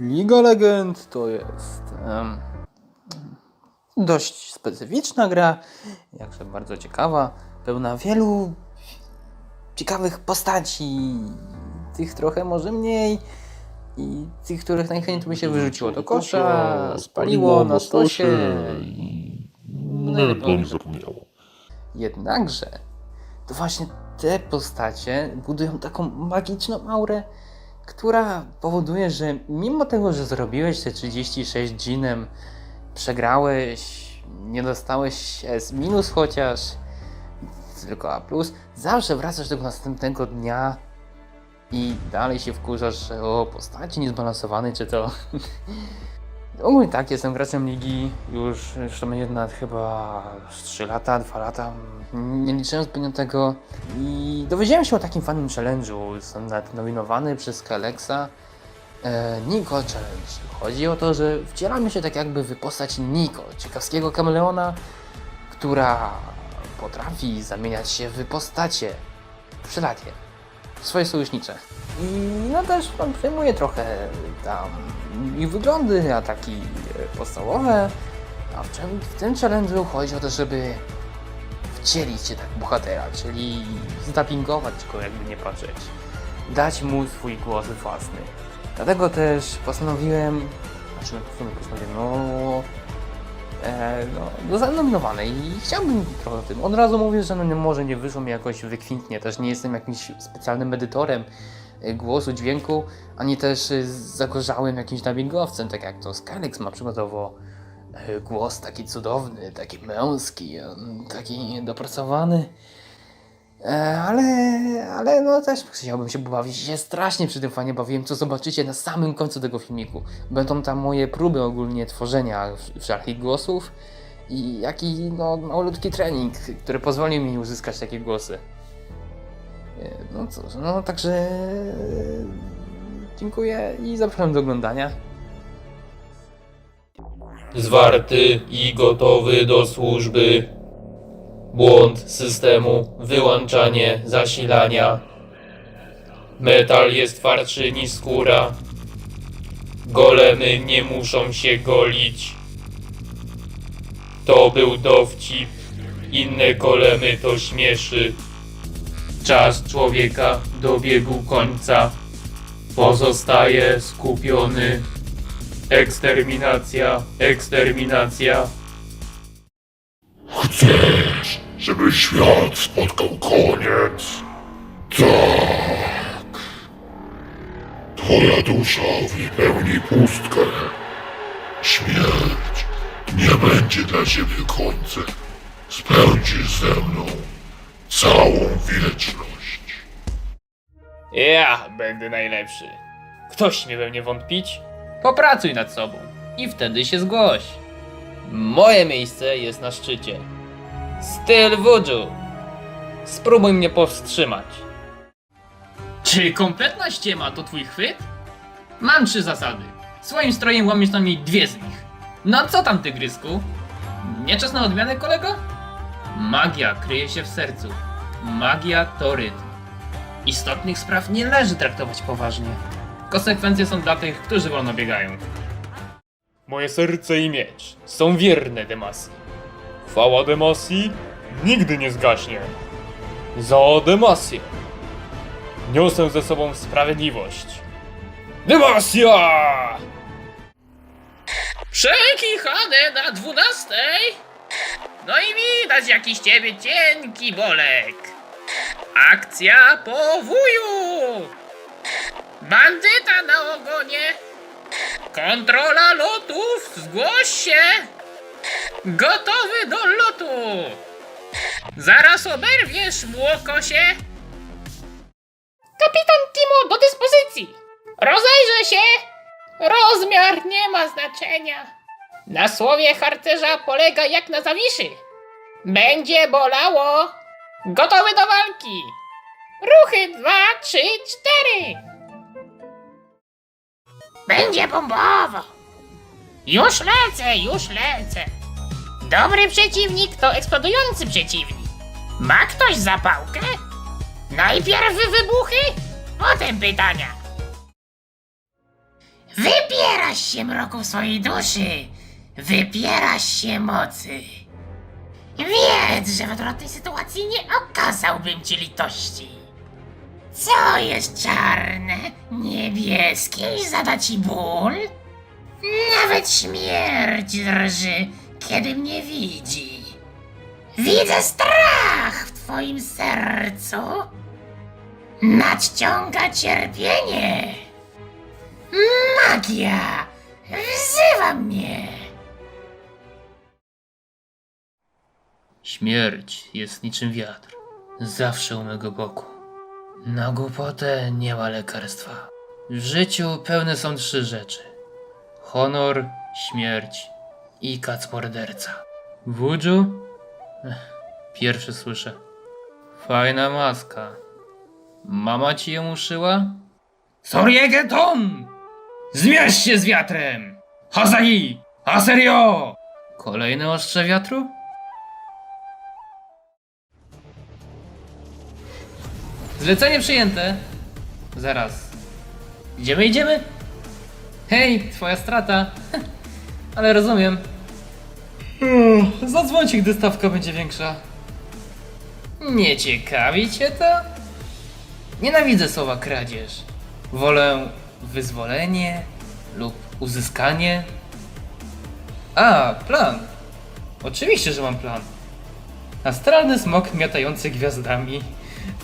Liga Legend to jest em, dość specyficzna gra, jakże bardzo ciekawa, pełna wielu ciekawych postaci, tych trochę może mniej i tych, których najchętniej by się wyrzuciło do kosza, spaliło na stosie. i Nawet o nich zapomniało. Jednakże to właśnie te postacie budują taką magiczną aurę, która powoduje, że mimo tego, że zrobiłeś te 36 dżinem, przegrałeś, nie dostałeś z minus chociaż, tylko A+, zawsze wracasz do tego następnego dnia i dalej się wkurzasz, że o, postaci niezbalansowane, czy to... Ogólnie tak, jestem graczem ligi już, już to będzie na chyba z 3 lata, 2 lata, nie liczyłem zbytnio tego i dowiedziałem się o takim fajnym challenge'u, jestem nawet nominowany przez Kalexa, e, Niko Challenge. Chodzi o to, że wcielamy się tak jakby w postać Niko, ciekawskiego kameleona, która potrafi zamieniać się w postacie wszelakie, swoje sojusznicze. I no też pan przejmuje trochę tam i wyglądy, ataki e, podstawowe, a w, czym, w tym challenge'u chodzi o to, żeby wcielić się tak bohatera, czyli zdapingować go jakby nie patrzeć, dać mu swój głos własny. Dlatego też postanowiłem, znaczy no, postanowiłem, no, e, no, no zanominowane i chciałbym trochę o tym. Od razu mówię, że no, może nie wyszło mi jakoś wykwintnie, też nie jestem jakimś specjalnym edytorem głosu, dźwięku, ani też e, zagorzałym jakimś dubbingowcem, tak jak to Skylex ma przykładowo e, głos taki cudowny, taki męski, taki dopracowany. E, Ale, ale no też chciałbym się pobawić. Ja strasznie przy tym fajnie bawiłem, co zobaczycie na samym końcu tego filmiku. Będą tam moje próby ogólnie tworzenia wszelkich głosów i jaki no, malutki trening, który pozwolił mi uzyskać takie głosy. No cóż, no także dziękuję i zapraszam do oglądania. Zwarty i gotowy do służby. Błąd systemu, wyłączanie zasilania. Metal jest twardszy niż skóra. Golemy nie muszą się golić. To był dowcip. Inne golemy to śmieszy. Czas człowieka dobiegł końca. Pozostaje skupiony Eksterminacja, eksterminacja. Chcesz, żeby świat spotkał koniec? Tak. Twoja dusza wypełni pustkę. Śmierć nie będzie dla ciebie końcem. Spędzisz ze mną całą wieczność. Ja będę najlepszy. Ktoś śmie we mnie wątpić? Popracuj nad sobą i wtedy się zgłoś. Moje miejsce jest na szczycie. Styl Wuju. Spróbuj mnie powstrzymać. Czy kompletna ściema to twój chwyt? Mam trzy zasady. Swoim strojem łamiesz na mnie dwie z nich. No co tam, tygrysku? Nie czas na odmianę, kolego? Magia kryje się w sercu. Magia to rytm. Istotnych spraw nie należy traktować poważnie. Konsekwencje są dla tych, którzy wolno biegają. Moje serce i miecz są wierne Demasji. Chwała Demasji nigdy nie zgaśnie. Za Demasję. Niosę ze sobą sprawiedliwość. Demasja! Przekichane na dwunastej? No i widać jakiś ciebie cienki bolek. Akcja po wuju! Bandyta na ogonie! Kontrola lotów, zgłoś się! Gotowy do lotu! Zaraz oberwiesz młokosie! Kapitan Timo do dyspozycji! Rozejrzę się! Rozmiar nie ma znaczenia. Na słowie harcerza polega jak na zawiszy. Będzie bolało! Gotowy do walki! Ruchy dwa, trzy, cztery! Będzie bombowo! Już lecę, już lecę! Dobry przeciwnik to eksplodujący przeciwnik. Ma ktoś zapałkę? Najpierw wybuchy, potem pytania. Wypierasz się mroku swojej duszy! Wypierasz się mocy! Wiedz, że w odwrotnej sytuacji nie okazałbym ci litości. Co jest czarne, niebieskie i zada ci ból? Nawet śmierć drży, kiedy mnie widzi. Widzę strach w twoim sercu. Nadciąga cierpienie. Magia wzywa mnie. Śmierć jest niczym wiatr. Zawsze u mego boku. Na głupotę nie ma lekarstwa. W życiu pełne są trzy rzeczy. Honor, śmierć i kac morderca. Wudżu? Pierwszy słyszę. Fajna maska. Mama ci ją uszyła? Soriegeton! Zmierz się z wiatrem! Hazai! A serio! Kolejne ostrze wiatru? Zlecenie przyjęte. Zaraz. Idziemy, idziemy? Hej, twoja strata. Ale rozumiem. Zadzwońcie, gdy stawka będzie większa. Nie ciekawi cię to? Nienawidzę słowa kradzież. Wolę wyzwolenie lub uzyskanie. A, plan. Oczywiście, że mam plan. Astralny smok miotający gwiazdami.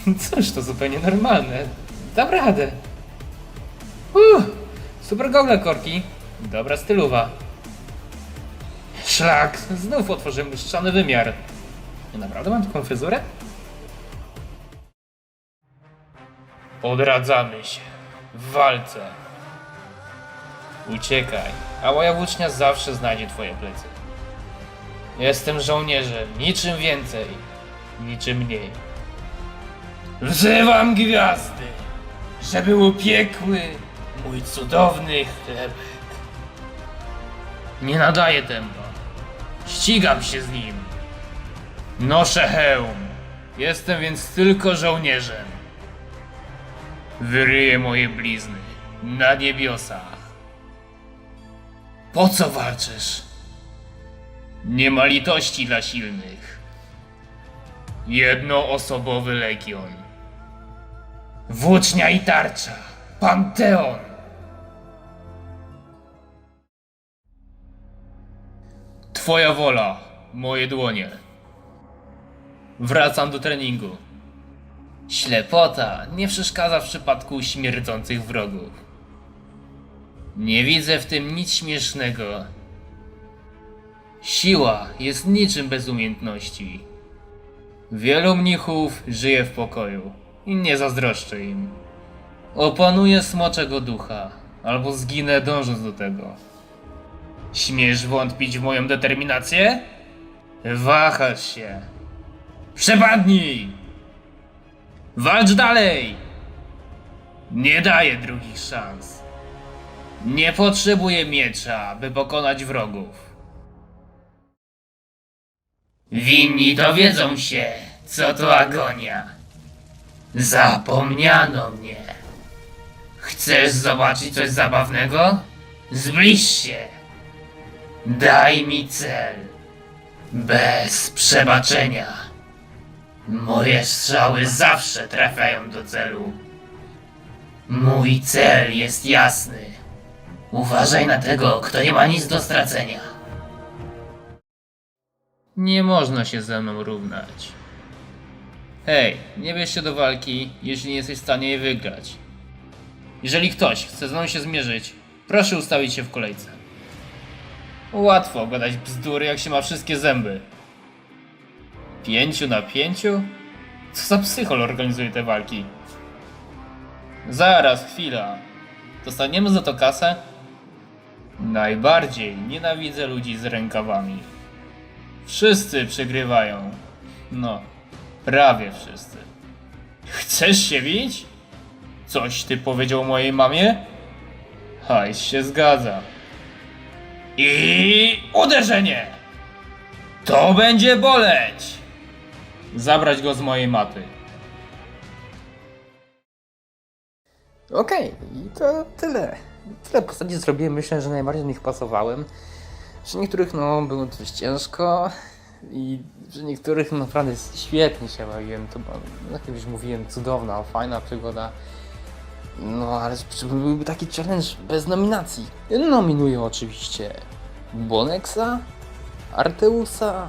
Cóż, to zupełnie normalne. Dam radę. Super gogle korki. Dobra stylowa. Szlak, znów otworzyłem lustrzany wymiar. Ja naprawdę mam taką fryzurę? Odradzamy się. W walce. Uciekaj, a moja włócznia zawsze znajdzie twoje plecy. Jestem żołnierzem, niczym więcej, niczym mniej. Wzywam gwiazdy, żeby upiekły mój cudowny chlebek. Nie nadaje tempa. Ścigam się z nim. Noszę hełm. Jestem więc tylko żołnierzem. Wyryję moje blizny na niebiosach. Po co walczysz? Nie ma litości dla silnych. Jednoosobowy legion. Włócznia i tarcza. Panteon. Twoja wola, moje dłonie. Wracam do treningu. Ślepota nie przeszkadza w przypadku śmierdzących wrogów. Nie widzę w tym nic śmiesznego. Siła jest niczym bez umiejętności. Wielu mnichów żyje w pokoju i nie zazdroszczę im. Opanuję smoczego ducha, albo zginę dążąc do tego. Śmiesz wątpić w moją determinację? Wahasz się. Przepadnij! Walcz dalej! Nie daję drugich szans. Nie potrzebuję miecza, by pokonać wrogów. Winni dowiedzą się, co to agonia. Zapomniano mnie. Chcesz zobaczyć coś zabawnego? Zbliż się. Daj mi cel. Bez przebaczenia. Moje strzały zawsze trafiają do celu. Mój cel jest jasny. Uważaj na tego, kto nie ma nic do stracenia. Nie można się ze mną równać. Hej, nie bierz się do walki, jeśli nie jesteś w stanie jej wygrać. Jeżeli ktoś chce ze mną się zmierzyć, proszę ustawić się w kolejce. Łatwo gadać bzdury, jak się ma wszystkie zęby. Pięciu na pięciu? Co za psychol organizuje te walki? Zaraz, chwila. Dostaniemy za to kasę? Najbardziej nienawidzę ludzi z rękawami. Wszyscy przegrywają. No, prawie wszyscy. Chcesz się bić? Coś ty powiedział mojej mamie? Hajs się zgadza. I uderzenie! To będzie boleć! Zabrać go z mojej maty. Okej, i to tyle. tyle postaci zrobiłem, myślę, że najbardziej do nich pasowałem. Przy niektórych no było dość ciężko i przy niektórych naprawdę świetnie się bawiłem. To była, jak już mówiłem, cudowna, fajna przygoda. No ale czy byłby taki challenge bez nominacji? Nominuję oczywiście Boneksa, Arteusa,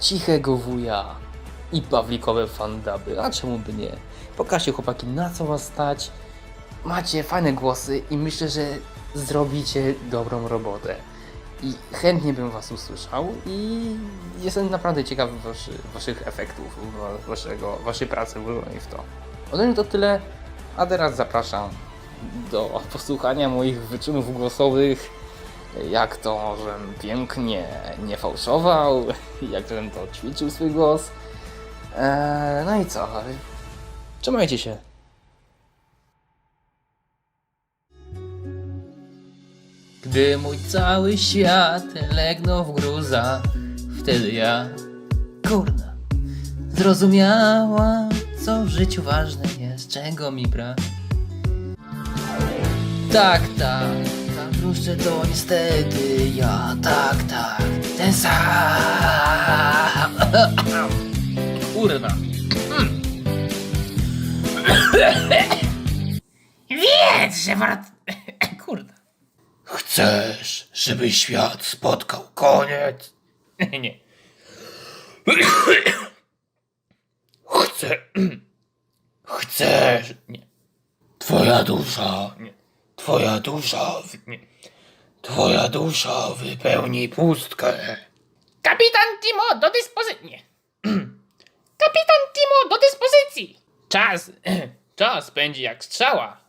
Cichego Wuja i Pawlikowe fandaby. A czemu by nie? Pokażcie chłopaki na co was stać. Macie fajne głosy i myślę, że zrobicie dobrą robotę. I chętnie bym was usłyszał i jestem naprawdę ciekawy waszy, waszych efektów, wa- waszego, waszej pracy włożonej w to. Ode mnie to tyle, a teraz zapraszam do posłuchania moich wyczynów głosowych, jak to, żem pięknie nie fałszował, jak żem to ćwiczył swój głos. Eee, no i co? Trzymajcie się. Gdy mój cały świat legnął w gruza, wtedy ja, kurna, zrozumiałam, co w życiu ważne jest, czego mi brak. Tak, tak, tak, wróżę to niestety ja, tak, tak, ten sam. Kurna. Wiedz, że wart... Chcesz, żeby świat spotkał koniec? Nie. Chcę. Chcesz. Nie. Twoja dusza. Nie. Twoja dusza. Nie. Twoja dusza wypełni pustkę. Kapitan Timo do dyspozycji. Kapitan Timo do dyspozycji. Czas. Czas pędzi jak strzała.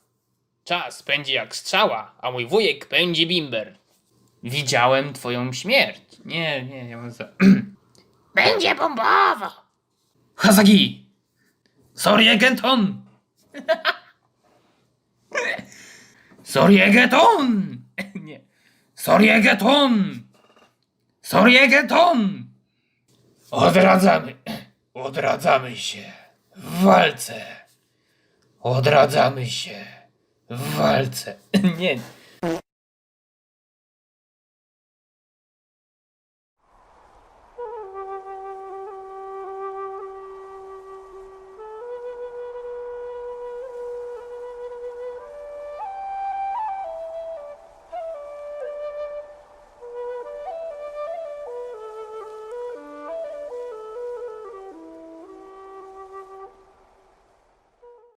Czas pędzi jak strzała, a mój wujek pędzi bimber. Widziałem twoją śmierć. Nie, nie, ja mam za... Będzie bombowo. Hazagi! Soriegeton! Soriegeton! Nie. Soriegeton! Soriegeton! Odradzamy. Odradzamy się. W walce. Odradzamy się. W walce. Nie,